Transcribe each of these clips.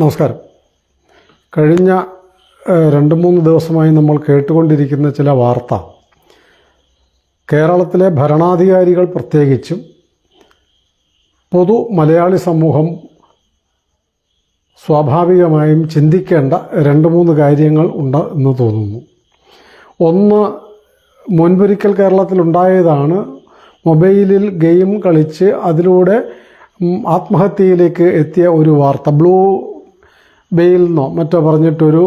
നമസ്കാരം. കഴിഞ്ഞ രണ്ട് മൂന്ന് ദിവസമായി നമ്മൾ കേട്ടുകൊണ്ടിരിക്കുന്ന ചില വാർത്ത. കേരളത്തിലെ ഭരണാധികാരികൾ പ്രത്യേകിച്ചും പൊതു മലയാളി സമൂഹം സ്വാഭാവികമായും ചിന്തിക്കേണ്ട രണ്ട് മൂന്ന് കാര്യങ്ങൾ ഉണ്ട് എന്ന് തോന്നുന്നു. ഒന്ന് മുൻപൊരിക്കൽ കേരളത്തിലുണ്ടായതാണ് മൊബൈലിൽ ഗെയിം കളിച്ച് അതിലൂടെ ആത്മഹത്യയിലേക്ക് എത്തിയ ഒരു വാർത്ത. ബ്ലൂ വെയിൽ എന്നോ മറ്റോ പറഞ്ഞിട്ടൊരു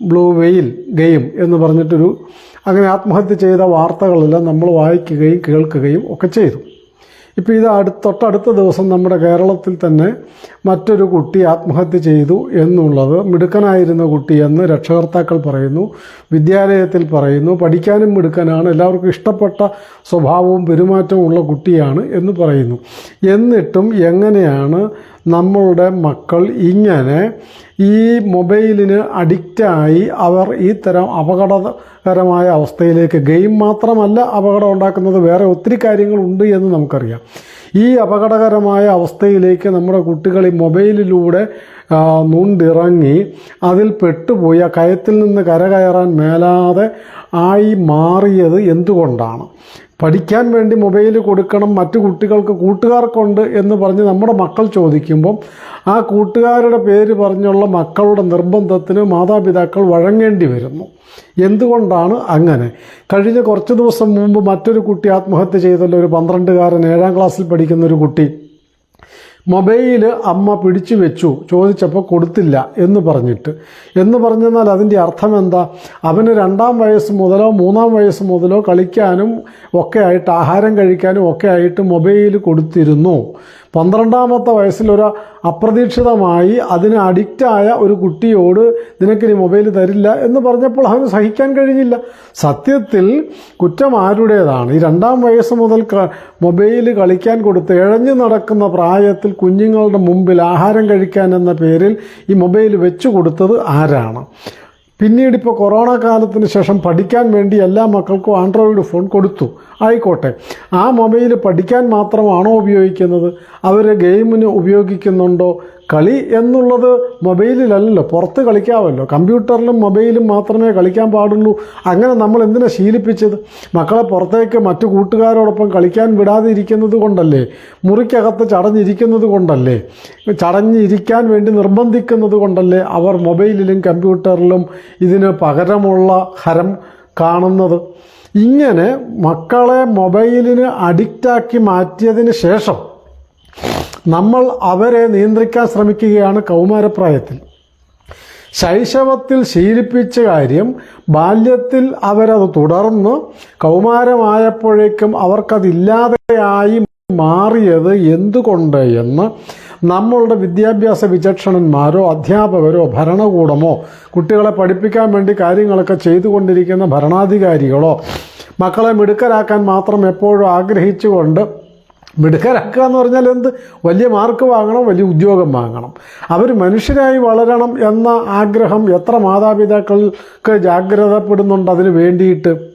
ബ്ലൂ വെയിൽ ഗെയിം എന്ന് പറഞ്ഞിട്ടൊരു അങ്ങനെ ആത്മഹത്യ ചെയ്ത വാർത്തകളെല്ലാം നമ്മൾ വായിക്കുകയും കേൾക്കുകയും ഒക്കെ ചെയ്തു. ഇപ്പോൾ ഇത് അടുത്ത തൊട്ടടുത്ത ദിവസം നമ്മുടെ കേരളത്തിൽ തന്നെ മറ്റൊരു കുട്ടി ആത്മഹത്യ ചെയ്തു എന്നുള്ളത് മിടുക്കനായിരുന്ന കുട്ടിയെന്ന് രക്ഷകർത്താക്കൾ പറയുന്നു വിദ്യാലയത്തിൽ പറയുന്നു പഠിക്കാനും മിടുക്കനാണ് എല്ലാവർക്കും ഇഷ്ടപ്പെട്ട സ്വഭാവവും പെരുമാറ്റവും ഉള്ള കുട്ടിയാണ് എന്ന് പറയുന്നു. എന്നിട്ടും എങ്ങനെയാണ് നമ്മളുടെ മക്കൾ ഇങ്ങനെ ഈ മൊബൈലിന് അഡിക്റ്റായി അവർ ഈ തരം അപകടകരമായ അവസ്ഥയിലേക്ക് ഗെയിം മാത്രമല്ല അപകടം ഉണ്ടാക്കുന്നത്. വേറെ ഒത്തിരി കാര്യങ്ങളുണ്ട് എന്ന് നമുക്കറിയാം. ഈ അപകടകരമായ അവസ്ഥയിലേക്ക് നമ്മുടെ കുട്ടികൾ ഈ മൊബൈലിലൂടെ നുണ്ടിറങ്ങി അതിൽ പെട്ടുപോയി ആ കയത്തിൽ നിന്ന് കരകയറാൻ മേലാതെ ആയി മാറിയത് എന്തുകൊണ്ടാണ്? പഠിക്കാൻ വേണ്ടി മൊബൈൽ കൊടുക്കണം മറ്റു കുട്ടികൾക്ക് കൂട്ടുകാർക്കുണ്ട് എന്ന് പറഞ്ഞ് നമ്മുടെ മക്കൾ ചോദിക്കുമ്പം ആ കൂട്ടുകാരുടെ പേര് പറഞ്ഞുള്ള മക്കളുടെ നിർബന്ധത്തിന് മാതാപിതാക്കൾ വഴങ്ങേണ്ടി വരുന്നു. എന്തുകൊണ്ടാണ് അങ്ങനെ? കഴിഞ്ഞ കുറച്ച് ദിവസം മുമ്പ് മറ്റൊരു കുട്ടി ആത്മഹത്യ ചെയ്തല്ലോ ഒരു പന്ത്രണ്ടുകാരൻ ഏഴാം ക്ലാസ്സിൽ പഠിക്കുന്ന ഒരു കുട്ടി. മൊബൈൽ അമ്മ പിടിച്ചു വെച്ചു ചോദിച്ചപ്പോൾ കൊടുത്തില്ല എന്ന് പറഞ്ഞിട്ട്. എന്ന് പറഞ്ഞെന്നാൽ അതിന്റെ അർത്ഥം എന്താ അവന് രണ്ടാം വയസ്സ് മുതലോ മൂന്നാം വയസ്സ് മുതലോ കളിക്കാനും ഒക്കെ ആയിട്ട് ആഹാരം കഴിക്കാനും ഒക്കെ ആയിട്ട് മൊബൈൽ കൊടുത്തിരുന്നു. പന്ത്രണ്ടാമത്തെ വയസ്സിൽ ഒരു അപ്രതീക്ഷിതമായി അതിന് അഡിക്റ്റായ ഒരു കുട്ടിയോട് നിനക്കിനി മൊബൈൽ തരില്ല എന്ന് പറഞ്ഞപ്പോൾ അവന് സഹിക്കാൻ കഴിഞ്ഞില്ല. സത്യത്തിൽ കുറ്റം ആരുടേതാണ്? ഈ രണ്ടാം വയസ്സ് മുതൽ മൊബൈൽ കളിക്കാൻ കൊടുത്ത് ഇഴഞ്ഞു നടക്കുന്ന പ്രായത്തിൽ കുഞ്ഞുങ്ങളുടെ മുമ്പിൽ ആഹാരം കഴിക്കാൻ എന്ന പേരിൽ ഈ മൊബൈൽ വെച്ചു കൊടുത്തത് ആരാണ്? പിന്നീട് ഇപ്പോൾ കൊറോണ കാലത്തിന് ശേഷം പഠിക്കാൻ വേണ്ടി എല്ലാ മക്കൾക്കും ആൻഡ്രോയിഡ് ഫോൺ കൊടുത്തു. ആയിക്കോട്ടെ. ആ മൊബൈൽ പഠിക്കാൻ മാത്രമാണോ ഉപയോഗിക്കുന്നത്? അവർ ഗെയിമിന് ഉപയോഗിക്കുന്നുണ്ടോ? കളി എന്നുള്ളത് മൊബൈലിലല്ലല്ലോ. പുറത്ത് കളിക്കാമല്ലോ. കമ്പ്യൂട്ടറിലും മൊബൈലും മാത്രമേ കളിക്കാൻ പാടുള്ളൂ. അങ്ങനെ നമ്മൾ എന്തിനാ ശീലിപ്പിച്ചത്? മക്കളെ പുറത്തേക്ക് മറ്റു കൂട്ടുകാരോടൊപ്പം കളിക്കാൻ വിടാതെ ഇരിക്കുന്നത് കൊണ്ടല്ലേ? മുറിക്കകത്ത് ചടഞ്ഞിരിക്കുന്നത് കൊണ്ടല്ലേ? ചടഞ്ഞിരിക്കാൻ വേണ്ടി നിർബന്ധിക്കുന്നത് കൊണ്ടല്ലേ അവർ മൊബൈലിലും കമ്പ്യൂട്ടറിലും ഇതിന് പകരമുള്ള ഹരം കാണുന്നത്? ഇങ്ങനെ മക്കളെ മൊബൈലിന് അഡിക്റ്റാക്കി മാറ്റിയതിന് ശേഷം നമ്മൾ അവരെ നിയന്ത്രിക്കാൻ ശ്രമിക്കുകയാണ് കൗമാരപ്രായത്തിൽ. ശൈശവത്തിൽ ശീലിപ്പിച്ച കാര്യം ബാല്യത്തിൽ അവരത് തുടർന്ന് കൗമാരമായപ്പോഴേക്കും അവർക്കതില്ലാതെയായി മാറിയത് എന്തുകൊണ്ട് എന്ന് നമ്മളുടെ വിദ്യാഭ്യാസ വിചക്ഷണന്മാരോ അധ്യാപകരോ ഭരണകൂടമോ കുട്ടികളെ പഠിപ്പിക്കാൻ വേണ്ടി കാര്യങ്ങളൊക്കെ ചെയ്തുകൊണ്ടിരിക്കുന്ന ഭരണാധികാരികളോ മക്കളെ മിടുക്കരാക്കാൻ മാത്രം എപ്പോഴും ആഗ്രഹിച്ചുകൊണ്ട് മിടുക്കരാക്കുക എന്ന് പറഞ്ഞാൽ എന്ത്? വലിയ മാർക്ക് വാങ്ങണം വലിയ ഉദ്യോഗം വാങ്ങണം. അവർ മനുഷ്യരായി വളരണം എന്ന ആഗ്രഹം എത്ര മാതാപിതാക്കൾക്ക് ജാഗ്രതപ്പെടുന്നുണ്ട് അതിന് വേണ്ടിയിട്ട്.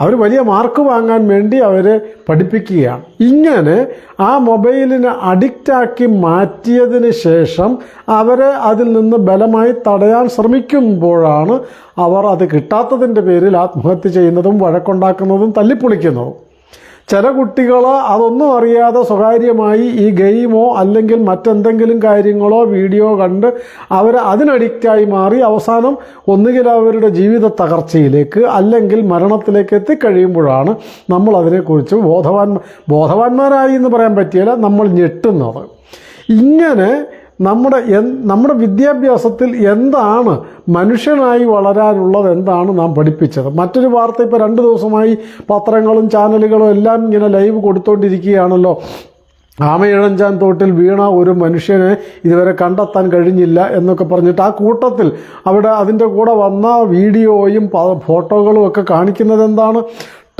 അവർ വലിയ മാർക്ക് വാങ്ങാൻ വേണ്ടി അവരെ പഠിപ്പിക്കുകയാണ്. ഇങ്ങനെ ആ മൊബൈലിനെ അഡിക്റ്റാക്കി മാറ്റിയതിന് ശേഷം അവരെ അതിൽ നിന്ന് ബലമായി തടയാൻ ശ്രമിക്കുമ്പോഴാണ് അവർ അത് കിട്ടാത്തതിന്റെ പേരിൽ ആത്മഹത്യ ചെയ്യുന്നതും വഴക്കുണ്ടാക്കുന്നതും തല്ലിപ്പൊളിക്കുന്നതും. ചില കുട്ടികൾ അതൊന്നും അറിയാതെ സ്വകാര്യമായി ഈ ഗെയിമോ അല്ലെങ്കിൽ മറ്റെന്തെങ്കിലും കാര്യങ്ങളോ വീഡിയോ കണ്ട് അവർ അതിനഡിക്റ്റായി മാറി അവസാനം ഒന്നുകിൽ അവരുടെ ജീവിത തകർച്ചയിലേക്ക് അല്ലെങ്കിൽ മരണത്തിലേക്ക് എത്തിക്കഴിയുമ്പോഴാണ് നമ്മൾ അതിനെക്കുറിച്ച് ബോധവാൻ ബോധവാന്മാരായി എന്ന് പറയാൻ പറ്റിയില്ല നമ്മൾ ഞെട്ടുന്നത്. ഇങ്ങനെ നമ്മുടെ നമ്മുടെ വിദ്യാഭ്യാസത്തിൽ എന്താണ് മനുഷ്യനായി വളരാനുള്ളത് എന്താണ് നാം പഠിപ്പിച്ചത്? മറ്റൊരു വാർത്ത ഇപ്പോൾ രണ്ട് ദിവസമായി പത്രങ്ങളും ചാനലുകളും എല്ലാം ഇങ്ങനെ ലൈവ് കൊടുത്തോണ്ടിരിക്കുകയാണല്ലോ. ആമയിഴഞ്ചാൻ തോട്ടിൽ വീണ ഒരു മനുഷ്യനെ ഇതുവരെ കണ്ടെത്താൻ കഴിഞ്ഞില്ല എന്നൊക്കെ പറഞ്ഞിട്ട് ആ കൂട്ടത്തിൽ അവിടെ അതിന്റെ കൂടെ വന്ന വീഡിയോയും ഫോട്ടോകളും ഒക്കെ കാണിക്കുന്നത് എന്താണ്?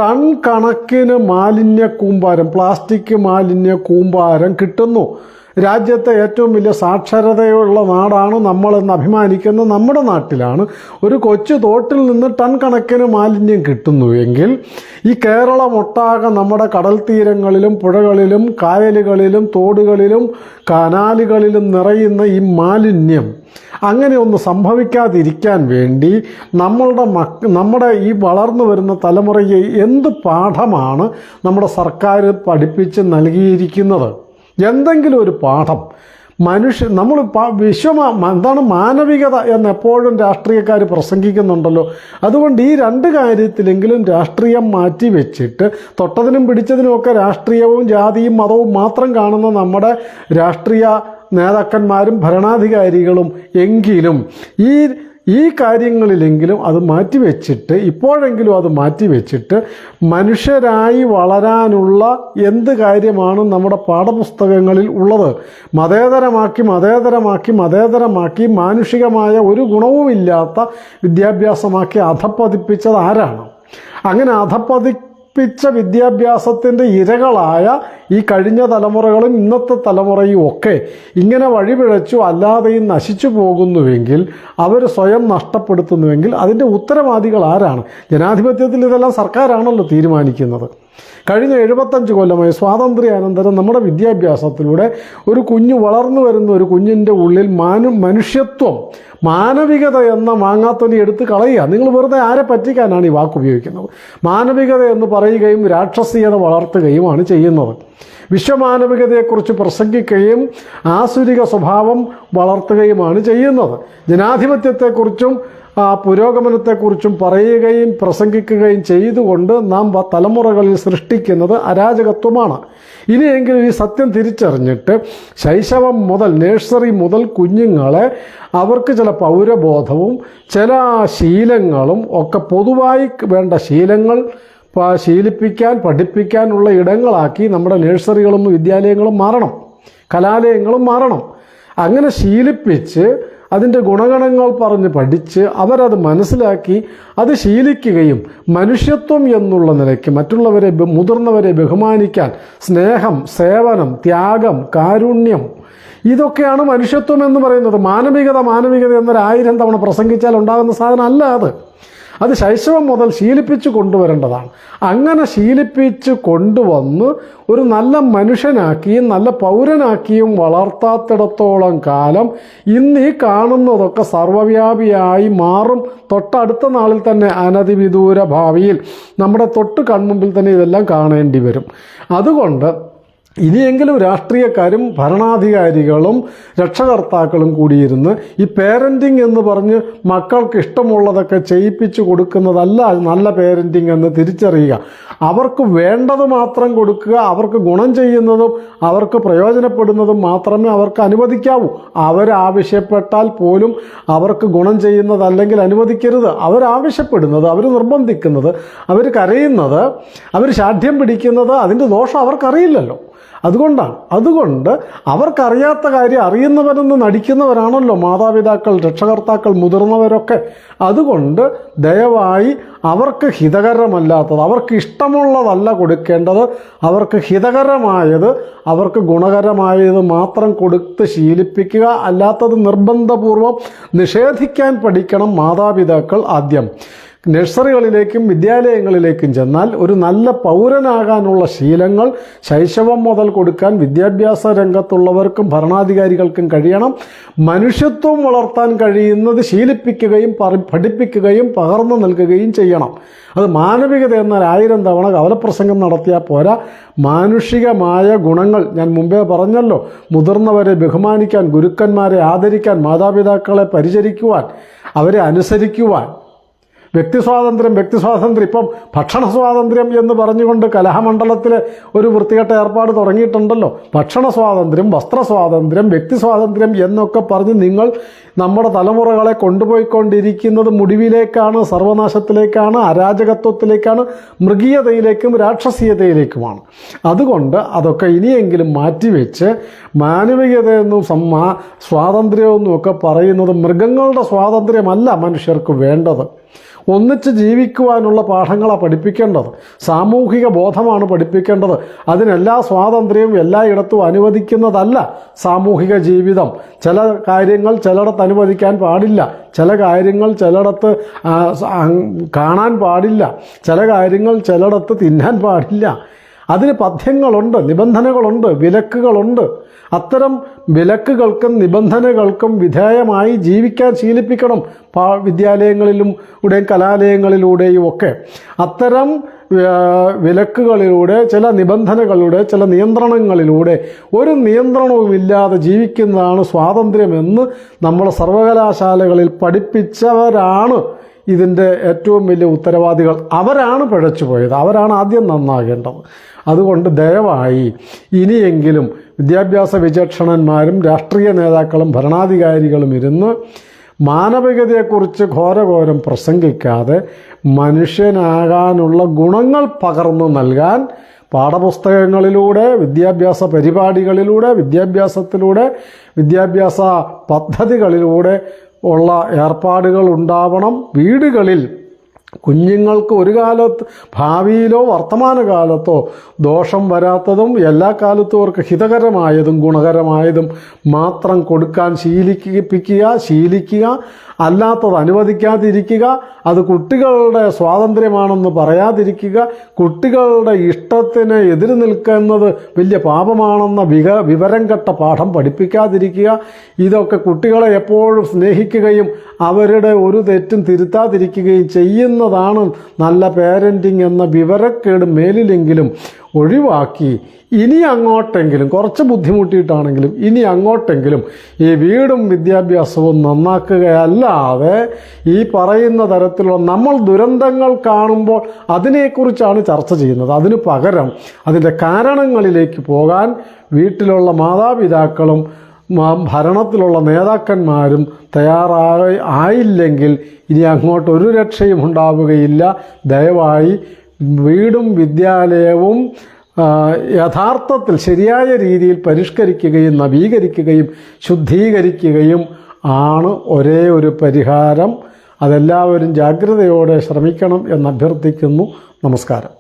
ടൺ കണക്കിന് മാലിന്യ കൂമ്പാരം പ്ലാസ്റ്റിക് മാലിന്യ കൂമ്പാരം കിട്ടുന്നു. രാജ്യത്തെ ഏറ്റവും വലിയ സാക്ഷരതയുള്ള നാടാണ് നമ്മളെന്ന് അഭിമാനിക്കുന്ന നമ്മുടെ നാട്ടിലാണ്. ഒരു കൊച്ചു തോട്ടിൽ നിന്ന് ടൺ കണക്കിന് മാലിന്യം കിട്ടുന്നു എങ്കിൽ ഈ കേരളം ഒട്ടാകെ നമ്മുടെ കടൽ തീരങ്ങളിലും പുഴകളിലും കായലുകളിലും തോടുകളിലും കനാലുകളിലും നിറയുന്ന ഈ മാലിന്യം അങ്ങനെ ഒന്ന് സംഭവിക്കാതിരിക്കാൻ വേണ്ടി നമ്മളുടെ മക്ക നമ്മുടെ ഈ വളർന്നു വരുന്ന തലമുറയെ എന്ത് പാഠമാണ് നമ്മുടെ സർക്കാർ പഠിപ്പിച്ച് നൽകിയിരിക്കുന്നത്? എന്തെങ്കിലും ഒരു പാഠം. മനുഷ്യ നമ്മൾ വിശ്വമാ എന്താണ് മാനവികത എന്ന് എപ്പോഴും രാഷ്ട്രീയക്കാർ പ്രസംഗിക്കുന്നുണ്ടല്ലോ. അതുകൊണ്ട് ഈ രണ്ട് കാര്യത്തിലെങ്കിലും രാഷ്ട്രീയം മാറ്റി വെച്ചിട്ട് തൊട്ടതിനും പിടിച്ചതിനുമൊക്കെ രാഷ്ട്രീയവും ജാതിയും മതവും മാത്രം കാണുന്ന നമ്മുടെ രാഷ്ട്രീയ നേതാക്കന്മാരും ഭരണാധികാരികളും എങ്കിലും ഈ ഈ കാര്യങ്ങളിലെങ്കിലും അത് മാറ്റിവെച്ചിട്ട് ഇപ്പോഴെങ്കിലും അത് മാറ്റിവെച്ചിട്ട് മനുഷ്യരായി വളരാനുള്ള എന്ത് കാര്യമാണ് നമ്മുടെ പാഠപുസ്തകങ്ങളിൽ ഉള്ളത്? മതേതരമാക്കി മതേതരമാക്കി മതേതരമാക്കി മാനുഷികമായ ഒരു ഗുണവുമില്ലാത്ത വിദ്യാഭ്യാസമാക്കി അധപ്പതിപ്പിച്ചത് ആരാണ്? അങ്ങനെ അധപ്പതിപ്പിച്ച വിദ്യാഭ്യാസത്തിന്റെ ഇരകളായ ഈ കഴിഞ്ഞ തലമുറകളും ഇന്നത്തെ തലമുറയും ഒക്കെ ഇങ്ങനെ വഴിപിഴച്ചു അല്ലാതെയും നശിച്ചു പോകുന്നുവെങ്കിൽ അവർ സ്വയം നഷ്ടപ്പെടുത്തുന്നുവെങ്കിൽ അതിന്റെ ഉത്തരവാദികൾ ആരാണ്? ജനാധിപത്യത്തിൽ ഇതെല്ലാം സർക്കാരാണല്ലോ തീരുമാനിക്കുന്നത്. കഴിഞ്ഞ എഴുപത്തഞ്ച് കൊല്ലമായി സ്വാതന്ത്ര്യാനന്തരം നമ്മുടെ വിദ്യാഭ്യാസത്തിലൂടെ ഒരു കുഞ്ഞു വളർന്നു വരുന്ന ഒരു കുഞ്ഞിന്റെ ഉള്ളിൽ മാനു മനുഷ്യത്വം മാനവികത എന്ന മാങ്ങാത്തൊലി എടുത്ത് കളയുക. നിങ്ങൾ വെറുതെ ആരെ പറ്റിക്കാനാണ് ഈ വാക്ക് ഉപയോഗിക്കുന്നത്? മാനവികത എന്ന് പറയുകയും രാക്ഷസീയത വളർത്തുകയുമാണ് ചെയ്യുന്നത്. വിശ്വമാനവികതയെക്കുറിച്ച് പ്രസംഗിക്കുകയും ആസുരിക സ്വഭാവം വളർത്തുകയുമാണ് ചെയ്യുന്നത്. ജനാധിപത്യത്തെക്കുറിച്ചും ആ പുരോഗമനത്തെക്കുറിച്ചും പറയുകയും പ്രസംഗിക്കുകയും ചെയ്തുകൊണ്ട് നാം തലമുറകളിൽ സൃഷ്ടിക്കുന്നത് അരാജകത്വമാണ്. ഇനിയെങ്കിലും ഈ സത്യം തിരിച്ചറിഞ്ഞിട്ട് ശൈശവം മുതൽ നേഴ്സറി മുതൽ കുഞ്ഞുങ്ങളെ അവർക്ക് ചില പൗരബോധവും ചില ശീലങ്ങളും ഒക്കെ പൊതുവായി വേണ്ട ശീലങ്ങൾ ശീലിപ്പിക്കാൻ പഠിപ്പിക്കാനുള്ള ഇടങ്ങളാക്കി നമ്മുടെ നേഴ്സറികളും വിദ്യാലയങ്ങളും മാറണം. കലാലയങ്ങളും മാറണം. അങ്ങനെ ശീലിപ്പിച്ച് അതിന്റെ ഗുണഗണങ്ങൾ പറഞ്ഞ് പഠിച്ച് അവരത് മനസ്സിലാക്കി അത് ശീലിക്കുകയും മനുഷ്യത്വം എന്നുള്ള നിലയ്ക്ക് മറ്റുള്ളവരെ മുതിർന്നവരെ ബഹുമാനിക്കാൻ സ്നേഹം സേവനം ത്യാഗം കാരുണ്യം ഇതൊക്കെയാണ് മനുഷ്യത്വം എന്ന് പറയുന്നത്. മാനവികത മാനവികത എന്നൊരു ആയിരം തവണ പ്രസംഗിച്ചാൽ ഉണ്ടാകുന്ന സാധനം അല്ല അത്. അത് ശൈശവം മുതൽ ശീലിപ്പിച്ച് കൊണ്ടുവരേണ്ടതാണ്. അങ്ങനെ ശീലിപ്പിച്ച് കൊണ്ടുവന്ന് ഒരു നല്ല മനുഷ്യനാക്കിയും നല്ല പൗരനാക്കിയും വളർത്താത്തിടത്തോളം കാലം ഇന്ന് ഈ കാണുന്നതൊക്കെ സർവവ്യാപിയായി മാറും. തൊട്ടടുത്ത നാളിൽ തന്നെ അനധിവിദൂര ഭാവിയിൽ നമ്മുടെ തൊട്ട് കൺമുമ്പിൽ തന്നെ ഇതെല്ലാം കാണേണ്ടി വരും. അതുകൊണ്ട് ഇനിയെങ്കിലും രാഷ്ട്രീയക്കാരും ഭരണാധികാരികളും രക്ഷകർത്താക്കളും കൂടിയിരുന്ന് ഈ പേരന്റിങ് എന്ന് പറഞ്ഞ് മക്കൾക്ക് ഇഷ്ടമുള്ളതൊക്കെ ചെയ്യിപ്പിച്ചു കൊടുക്കുന്നതല്ല നല്ല പേരന്റിങ് എന്ന് തിരിച്ചറിയുക. അവർക്ക് വേണ്ടത് മാത്രം കൊടുക്കുക അവർക്ക് ഗുണം ചെയ്യുന്നതും അവർക്ക് പ്രയോജനപ്പെടുന്നതും മാത്രമേ അവർക്ക് അനുവദിക്കാവൂ. അവരാവശ്യപ്പെട്ടാൽ പോലും അവർക്ക് ഗുണം ചെയ്യുന്നതല്ലെങ്കിൽ അനുവദിക്കരുത്. അവരാവശ്യപ്പെടുന്നത് അവർ നിർബന്ധിക്കുന്നത് അവർ കരയുന്നത് അവർ ശാഠ്യം പിടിക്കുന്നത് അതിന്റെ ദോഷം അവർക്കറിയില്ലല്ലോ. അതുകൊണ്ടാണ്. അതുകൊണ്ട് അവർക്കറിയാത്ത കാര്യം അറിയുന്നവരെന്ന് നടിക്കുന്നവരാണല്ലോ മാതാപിതാക്കൾ രക്ഷകർത്താക്കൾ മുതിർന്നവരൊക്കെ. അതുകൊണ്ട് ദയവായി അവർക്ക് ഹിതകരമല്ലാത്തത് അവർക്ക് ഇഷ്ടമുള്ളതല്ല കൊടുക്കേണ്ടത് അവർക്ക് ഹിതകരമായത് അവർക്ക് ഗുണകരമായത് മാത്രം കൊടുത്ത് ശീലിപ്പിക്കുക. അല്ലാത്തത് നിർബന്ധപൂർവം നിഷേധിക്കാൻ പഠിക്കണം മാതാപിതാക്കൾ ആദ്യം. നഴ്സറികളിലേക്കും വിദ്യാലയങ്ങളിലേക്കും ചെന്നാൽ ഒരു നല്ല പൗരനാകാനുള്ള ശീലങ്ങൾ ശൈശവം മുതൽ കൊടുക്കാൻ വിദ്യാഭ്യാസ രംഗത്തുള്ളവർക്കും ഭരണാധികാരികൾക്കും കഴിയണം. മനുഷ്യത്വം വളർത്താൻ കഴിയുന്നത് ശീലിപ്പിക്കുകയും പഠിപ്പിക്കുകയും പകർന്നു നൽകുകയും ചെയ്യണം. അത് മാനവികത എന്നാൽ ആയിരം തവണ കവലപ്രസംഗം നടത്തിയാൽ പോരാ. മാനുഷികമായ ഗുണങ്ങൾ ഞാൻ മുമ്പേ പറഞ്ഞല്ലോ. മുതിർന്നവരെ ബഹുമാനിക്കാൻ ഗുരുക്കന്മാരെ ആദരിക്കാൻ മാതാപിതാക്കളെ പരിചരിക്കുവാൻ അവരെ അനുസരിക്കുവാൻ വ്യക്തി സ്വാതന്ത്ര്യം വ്യക്തി സ്വാതന്ത്ര്യം ഇപ്പം ഭക്ഷണ സ്വാതന്ത്ര്യം എന്ന് പറഞ്ഞുകൊണ്ട് കലഹമണ്ഡലത്തിൽ ഒരു വൃത്തികെട്ട ഏർപ്പാട് തുടങ്ങിയിട്ടുണ്ടല്ലോ. ഭക്ഷണ സ്വാതന്ത്ര്യം വസ്ത്ര സ്വാതന്ത്ര്യം വ്യക്തി സ്വാതന്ത്ര്യം എന്നൊക്കെ പറഞ്ഞ് നിങ്ങൾ നമ്മുടെ തലമുറകളെ കൊണ്ടുപോയിക്കൊണ്ടിരിക്കുന്നത് മുടിവിലേക്കാണ് സർവനാശത്തിലേക്കാണ് അരാജകത്വത്തിലേക്കാണ് മൃഗീയതയിലേക്കും രാക്ഷസീയതയിലേക്കുമാണ്. അതുകൊണ്ട് അതൊക്കെ ഇനിയെങ്കിലും മാറ്റിവെച്ച് മാനവികതയെന്നും സമ്മാ സ്വാതന്ത്ര്യമെന്നും ഒക്കെ പറയുന്നത് മൃഗങ്ങളുടെ സ്വാതന്ത്ര്യമല്ല മനുഷ്യർക്ക് വേണ്ടത്. ഒന്നിച്ച് ജീവിക്കുവാനുള്ള പാഠങ്ങളാണ് പഠിപ്പിക്കേണ്ടത്. സാമൂഹിക ബോധമാണ് പഠിപ്പിക്കേണ്ടത്. അതിനെല്ലാ സ്വാതന്ത്ര്യവും എല്ലായിടത്തും അനുവദിക്കുന്നതല്ല സാമൂഹിക ജീവിതം. ചില കാര്യങ്ങൾ ചിലയിടത്ത് അനുവദിക്കാൻ പാടില്ല. ചില കാര്യങ്ങൾ ചിലയിടത്ത് കാണാൻ പാടില്ല. ചില കാര്യങ്ങൾ ചിലയിടത്ത് തിന്നാൻ പാടില്ല. അതിന് പഥ്യങ്ങളുണ്ട് നിബന്ധനകളുണ്ട് വിലക്കുകളുണ്ട്. അത്തരം വിലക്കുകൾക്കും നിബന്ധനകൾക്കും വിധേയമായി ജീവിക്കാൻ ശീലിപ്പിക്കണം പാ വിദ്യാലയങ്ങളിലും ഇവിടെയും കലാലയങ്ങളിലൂടെയും ഒക്കെ. അത്തരം വിലക്കുകളിലൂടെ ചില നിബന്ധനകളിലൂടെ ചില നിയന്ത്രണങ്ങളിലൂടെ ഒരു നിയന്ത്രണവുമില്ലാതെ ജീവിക്കുന്നതാണ് സ്വാതന്ത്ര്യമെന്ന് നമ്മൾ സർവകലാശാലകളിൽ പഠിപ്പിച്ചവരാണ് ഇതിന്റെ ഏറ്റവും വലിയ ഉത്തരവാദികൾ അവരാണ് പിഴച്ചു പോയത്. അവരാണ് ആദ്യം നന്നാകേണ്ടത്. അതുകൊണ്ട് ദയവായി ഇനിയെങ്കിലും വിദ്യാഭ്യാസ വിചക്ഷണന്മാരും രാഷ്ട്രീയ നേതാക്കളും ഭരണാധികാരികളും ഇരുന്ന് മാനവികതയെക്കുറിച്ച് ഘോരഘോരം പ്രസംഗിക്കാതെ മനുഷ്യനാകാനുള്ള ഗുണങ്ങൾ പകർന്നു നൽകാൻ പാഠപുസ്തകങ്ങളിലൂടെ വിദ്യാഭ്യാസ പരിപാടികളിലൂടെ വിദ്യാഭ്യാസത്തിലൂടെ വിദ്യാഭ്യാസ പദ്ധതികളിലൂടെ ഉള്ള ഏർപ്പാടുകൾ ഉണ്ടാവണം. വീടുകളിൽ കുഞ്ഞുങ്ങൾക്ക് ഒരു കാലത്ത് ഭാവിയിലോ വർത്തമാനകാലത്തോ ദോഷം വരാത്തതും എല്ലാ കാലത്തും അവർക്ക് ഹിതകരമായതും ഗുണകരമായതും മാത്രം കൊടുക്കാൻ ശീലിപ്പിക്കുക ശീലിക്കുക. അല്ലാത്തത് അനുവദിക്കാതിരിക്കുക അത് കുട്ടികളുടെ സ്വാതന്ത്ര്യമാണെന്ന് പറയാതിരിക്കുക കുട്ടികളുടെ ഇഷ്ടത്തിന് എതിര് നിൽക്കുന്നത് വലിയ പാപമാണെന്ന വിക വിവരം കെട്ട പാഠം പഠിപ്പിക്കാതിരിക്കുക. ഇതൊക്കെ കുട്ടികളെ എപ്പോഴും സ്നേഹിക്കുകയും അവരുടെ ഒരു തെറ്റും തിരുത്താതിരിക്കുകയും ചെയ്യുന്നതാണ് നല്ല പേരന്റിങ് എന്ന വിവരക്കേട് മേലിലെങ്കിലും ഒഴിവാക്കി. ഇനി അങ്ങോട്ടെങ്കിലും കുറച്ച് ബുദ്ധിമുട്ടിയിട്ടാണെങ്കിലും ഇനി അങ്ങോട്ടെങ്കിലും ഈ വീടും വിദ്യാഭ്യാസവും നന്നാക്കുകയല്ലാതെ ഈ പറയുന്ന തരത്തിലുള്ള നമ്മൾ ദുരന്തങ്ങൾ കാണുമ്പോൾ അതിനെക്കുറിച്ചാണ് ചർച്ച ചെയ്യുന്നത്. അതിന് പകരം അതിന്റെ കാരണങ്ങളിലേക്ക് പോകാൻ വീട്ടിലുള്ള മാതാപിതാക്കളും ഭരണത്തിലുള്ള നേതാക്കന്മാരും തയ്യാറായി ആയില്ലെങ്കിൽ ഇനി അങ്ങോട്ട് ഒരു രക്ഷയും ഉണ്ടാവുകയില്ല. ദയവായി വീടും വിദ്യാലയവും യഥാർത്ഥത്തിൽ ശരിയായ രീതിയിൽ പരിഷ്കരിക്കുകയും നവീകരിക്കുകയും ശുദ്ധീകരിക്കുകയും ആണ് ഒരേ ഒരു പരിഹാരം. അതെല്ലാവരും ജാഗ്രതയോടെ ശ്രമിക്കണം എന്ന് അഭ്യർത്ഥിക്കുന്നു നമസ്കാരം.